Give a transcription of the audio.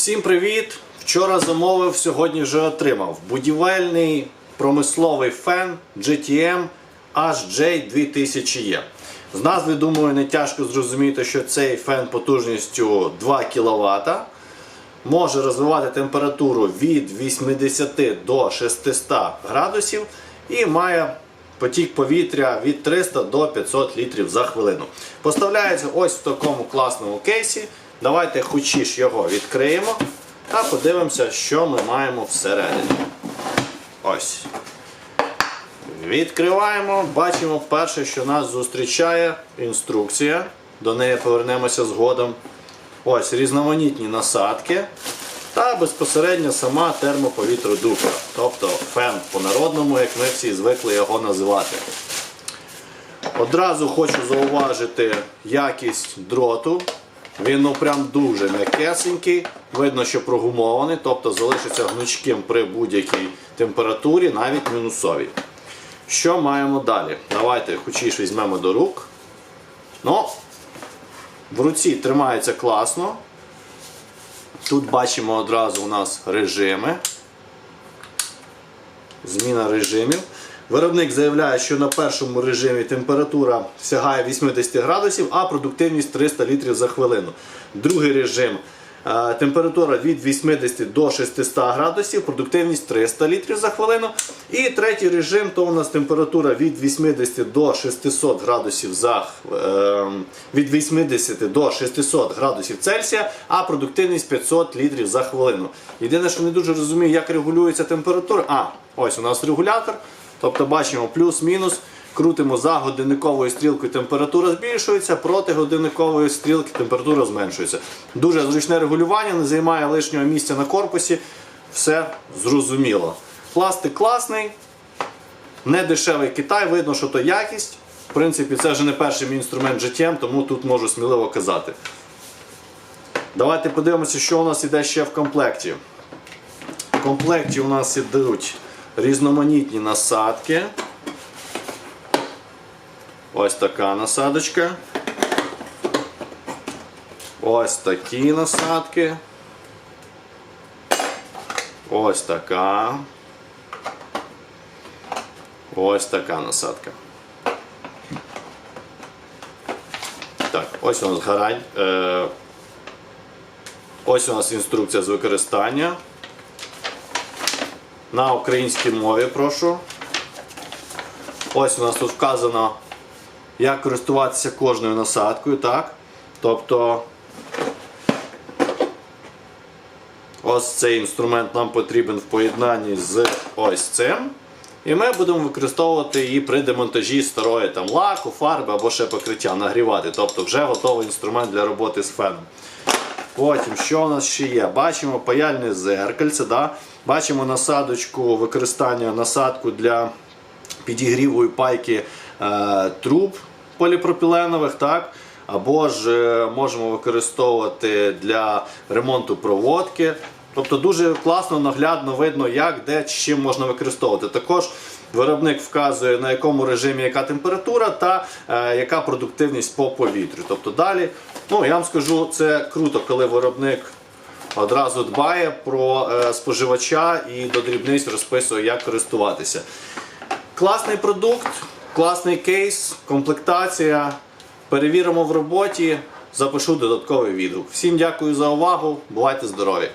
Всім привіт! Вчора замовив, сьогодні вже отримав. Будівельний промисловий фен GTM HJ2000E. З назви, думаю, не тяжко зрозуміти, що цей фен потужністю 2 кВт. Може розвивати температуру від 80 до 600 градусів і має потік повітря від 300 до 500 літрів за хвилину. Поставляється ось в такому класному кейсі. Давайте хочеш його відкриємо та подивимося, що ми маємо всередині. Ось. Відкриваємо, бачимо перше, що нас зустрічає інструкція. До неї повернемося згодом. Ось різноманітні насадки та безпосередньо сама термоповітродувка, тобто фен по-народному, як ми всі звикли його називати. Одразу хочу зауважити якість дроту. Він ну прям дуже м'якесенький, видно, що прогумований, тобто залишиться гнучким при будь-якій температурі, навіть мінусовій. Що маємо далі? Давайте хочеш візьмемо до рук. Ну, в руці тримається класно. Тут бачимо одразу у нас режими. Зміна режимів. Виробник заявляє, що на першому режимі температура сягає 80 градусів, а продуктивність 300 літрів за хвилину. Другий режим е, температура від 80 до 600 градусів, продуктивність 300 літрів за хвилину. І третій режим то у нас температура від 80 до 600 градусів за е, від 80 до 600 градусів Цельсія, а продуктивність 500 літрів за хвилину. Єдине, що не дуже розумію, як регулюється температура. А, ось у нас регулятор. Тобто бачимо плюс-мінус, крутимо за годинниковою стрілкою, температура збільшується, проти годинникової стрілки температура зменшується. Дуже зручне регулювання, не займає лишнього місця на корпусі. Все зрозуміло. Пластик класний, не дешевий Китай, видно, що то якість. В принципі, це вже не перший мій інструмент GTM, тому тут можу сміливо казати. Давайте подивимося, що у нас іде ще в комплекті. В комплекті у нас ідуть різноманітні насадки. Ось така насадочка. Ось такі насадки. Ось така. Ось така насадка. Так, ось у нас гарань. Е, ось у нас інструкція з використання. На українській мові прошу. Ось у нас тут вказано, як користуватися кожною насадкою, так? Тобто ось цей інструмент нам потрібен в поєднанні з ось цим. І ми будемо використовувати її при демонтажі старої там, лаку, фарби або ще покриття, нагрівати. Тобто вже готовий інструмент для роботи з феном. Потім, що у нас ще є? Бачимо паяльне зеркальце, да? бачимо насадочку, використання насадку для підігріву і пайки е, труб поліпропіленових. так? Або ж е, можемо використовувати для ремонту проводки. Тобто дуже класно, наглядно видно, як, де, чим можна використовувати. Також виробник вказує, на якому режимі яка температура та е, яка продуктивність по повітрю. Тобто далі, ну я вам скажу, це круто, коли виробник одразу дбає про е, споживача і до дрібниць розписує, як користуватися. Класний продукт, класний кейс, комплектація. Перевіримо в роботі, запишу додатковий відгук. Всім дякую за увагу, бувайте здорові!